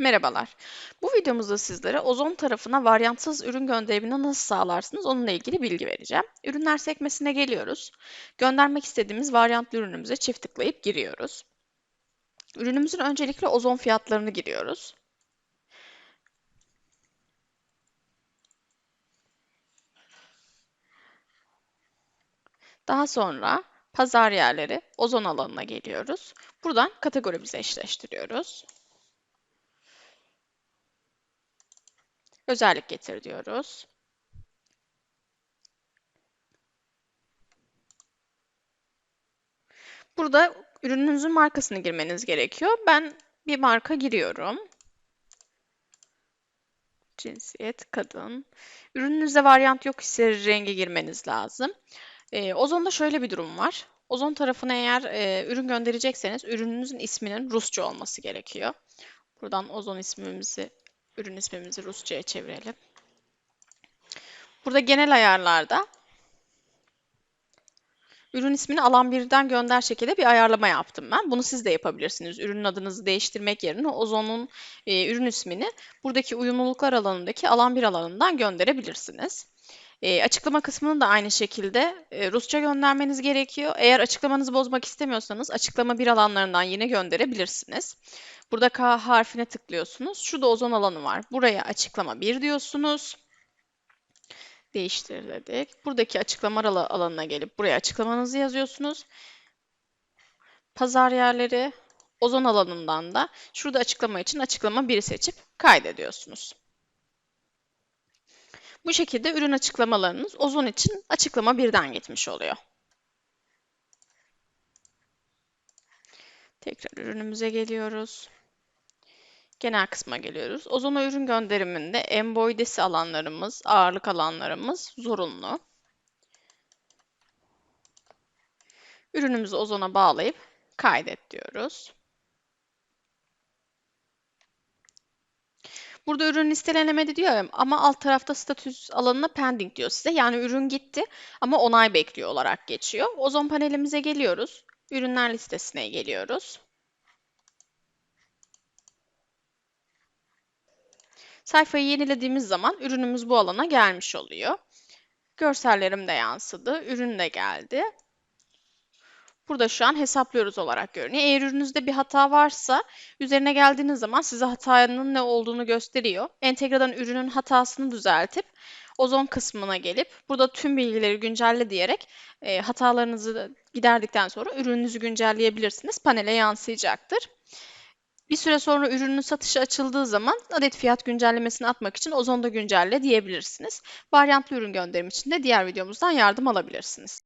Merhabalar. Bu videomuzda sizlere Ozon tarafına varyantsız ürün gönderimini nasıl sağlarsınız onunla ilgili bilgi vereceğim. Ürünler sekmesine geliyoruz. Göndermek istediğimiz varyantlı ürünümüze çift tıklayıp giriyoruz. Ürünümüzün öncelikle Ozon fiyatlarını giriyoruz. Daha sonra pazar yerleri Ozon alanına geliyoruz. Buradan kategorimizi eşleştiriyoruz. Özellik getir diyoruz. Burada ürününüzün markasını girmeniz gerekiyor. Ben bir marka giriyorum. Cinsiyet kadın. Ürününüzde varyant yok ise rengi girmeniz lazım. Ee, Ozon'da şöyle bir durum var. Ozon tarafına eğer e, ürün gönderecekseniz ürününüzün isminin Rusça olması gerekiyor. Buradan Ozon ismimizi, ürün ismimizi Rusça'ya çevirelim. Burada genel ayarlarda ürün ismini alan birden gönder şekilde bir ayarlama yaptım ben. Bunu siz de yapabilirsiniz. Ürünün adınızı değiştirmek yerine Ozon'un e, ürün ismini buradaki uyumluluklar alanındaki alan bir alanından gönderebilirsiniz. E, açıklama kısmını da aynı şekilde e, Rusça göndermeniz gerekiyor. Eğer açıklamanızı bozmak istemiyorsanız açıklama bir alanlarından yine gönderebilirsiniz. Burada K harfine tıklıyorsunuz. Şurada ozon alanı var. Buraya açıklama 1 diyorsunuz. Değiştir dedik. Buradaki açıklama alanına gelip buraya açıklamanızı yazıyorsunuz. Pazar yerleri ozon alanından da şurada açıklama için açıklama 1'i seçip kaydediyorsunuz. Bu şekilde ürün açıklamalarınız ozon için açıklama birden gitmiş oluyor. Tekrar ürünümüze geliyoruz. Genel kısma geliyoruz. Ozona ürün gönderiminde emboidesi alanlarımız, ağırlık alanlarımız zorunlu. Ürünümüzü ozona bağlayıp kaydet diyoruz. Burada ürün listelenemedi diyor ama alt tarafta statüs alanına pending diyor size. Yani ürün gitti ama onay bekliyor olarak geçiyor. Ozon panelimize geliyoruz. Ürünler listesine geliyoruz. Sayfayı yenilediğimiz zaman ürünümüz bu alana gelmiş oluyor. Görsellerim de yansıdı. Ürün de geldi. Burada şu an hesaplıyoruz olarak görünüyor. Eğer ürününüzde bir hata varsa üzerine geldiğiniz zaman size hatanın ne olduğunu gösteriyor. Entegra'dan ürünün hatasını düzeltip ozon kısmına gelip burada tüm bilgileri güncelle diyerek e, hatalarınızı giderdikten sonra ürününüzü güncelleyebilirsiniz. Panele yansıyacaktır. Bir süre sonra ürünün satışı açıldığı zaman adet fiyat güncellemesini atmak için Ozon'da güncelle diyebilirsiniz. Varyantlı ürün gönderim için de diğer videomuzdan yardım alabilirsiniz.